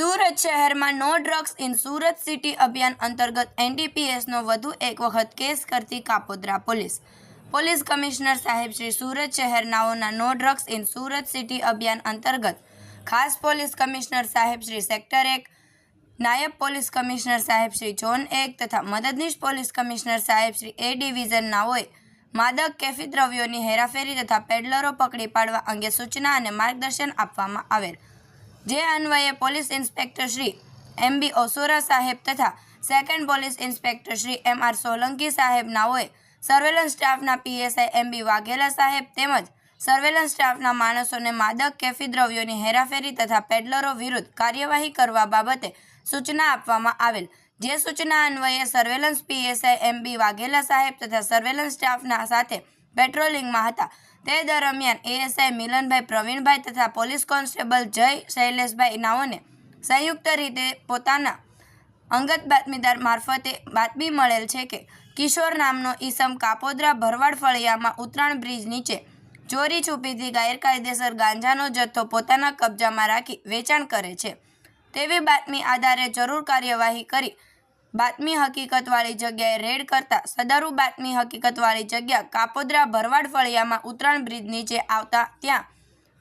સુરત શહેરમાં no drugs in Surat city અભિયાન અંતર્ગત એનડીપીએસનો વધુ એક વખત કેસ કરતી કાપોદ્રા પોલીસ. પોલીસ કમિશનર સાહેબ Shri Surat શહેરનાઓના no drugs in Surat city અભિયાન અંતર્ગત ખાસ પોલીસ કમિશનર સાહેબ શ્રી સેક્ટર એક, નાયબ પોલીસ કમિશનર સાહેબ શ્રી ઝોન એક તથા મદદનીશ પોલીસ કમિશનર સાહેબ શ્રી એ ડિવિઝનનાઓએ માદક કેફી દ્રવ્યોની હેરાફેરી તથા પેડલરો પકડી પાડવા અંગે સૂચના અને માર્ગદર્શન આપવામાં આવેલ. જે અન્વયે police inspector Shri M B ઓસોરા સાહેબ તથા second police inspector Shri M R Solanki સાહેબ નાઓએ સર્વેલન્સ સ્ટાફના પીએસઆઈ એમ બી વાઘેલા સાહેબ તેમજ સર્વેલન્સ સ્ટાફના માણસોને માદક, કેફી દ્રવ્યોની હેરાફેરી તથા પેડલરો વિરુદ્ધ કાર્યવાહી કરવા બાબતે સૂચના આપવામાં આવેલ. જે સૂચના અન્વયે surveillance PSI M B Vaghela સાહેબ તથા સર્વેલન્સ સ્ટાફના સાથે પેટ્રોલિંગમાં હતા. તે દરમિયાન એએસઆઈ મિલનભાઈ પ્રવીણભાઈ તથા પોલીસ કોન્સ્ટેબલ જય શૈલેષભાઈ નાઓને સંયુક્ત રીતે પોતાના અંગત બાતમીદાર મારફતે બાતમી મળેલ છે કે કિશોર નામનો ઈસમ કાપોદ્રા ભરવાડ ફળિયામાં ઉત્તરાયણ બ્રિજ નીચે ચોરી છુપીથી ગેરકાયદેસર ગાંજાનો જથ્થો પોતાના કબજામાં રાખી વેચાણ કરે છે. તેવી બાતમી આધારે જરૂર કાર્યવાહી કરી બાતમી હકીકતવાળી જગ્યાએ રેડ કરતા સદરુ બાતમી હકીકતવાળી જગ્યા કાપોદ્રા ભરવાડ ફળિયામાં ઉત્તરાયણ બ્રિજ નીચે આવતા ત્યાં.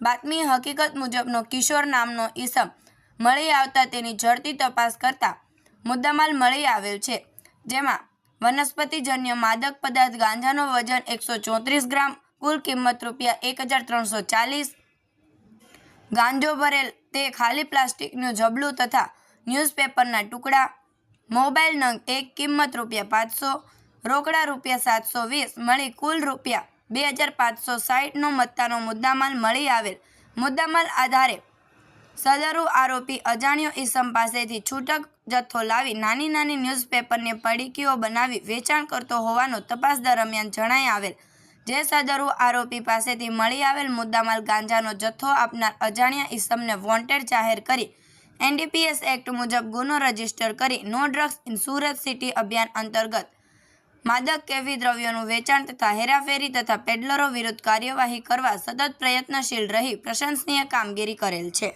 બાતમી હકીકત મુજબનો કિશોર નામનો ઈસમ મળી આવતા તેની ઝડપી તપાસ કરતા મુદ્દામાલ મળી આવેલ છે, જેમાં વનસ્પતિજન્ય માદક પદાર્થ ગાંજાનો વજન એકસો ચોત્રીસ ગ્રામ, કુલ કિંમત રૂપિયા એક હજાર ત્રણસો ચાલીસ. ગાંજો ભરેલ તે ખાલી પ્લાસ્ટિકનું જબલું તથા ન્યૂઝપેપરના ટુકડા મોબાઈલ નંગ એક કિંમત રૂપિયા પાંચસો, રોકડા રૂપિયા સાતસો વીસ, મળી કુલ રૂપિયા બે હજાર પાંચસો સાહીઠનો મત્તાનો મુદ્દામાલ મળી આવેલ. મુદ્દામાલ આધારે સદરુ આરોપી અજાણ્યો ઈસમ પાસેથી છૂટક જથ્થો લાવી નાની નાની ન્યૂઝપેપરની પડીકીઓ બનાવી વેચાણ કરતો હોવાનો તપાસ દરમિયાન જણાઈ આવેલ. જે સદરુ આરોપી પાસેથી મળી આવેલ મુદ્દામાલ ગાંજાનો જથ્થો આપનાર અજાણ્યા ઈસમને વોન્ટેડ જાહેર કરી એનડીપીએસ એક્ટ મુજબ ગુનો રજિસ્ટર કરી no drugs in Surat city અભિયાન અંતર્ગત માદક કેવી દ્રવ્યોનું વેચાણ તથા હેરાફેરી તથા પેડલરો વિરુદ્ધ કાર્યવાહી કરવા સતત પ્રયત્નશીલ રહી પ્રશંસનીય કામગીરી કરેલ છે.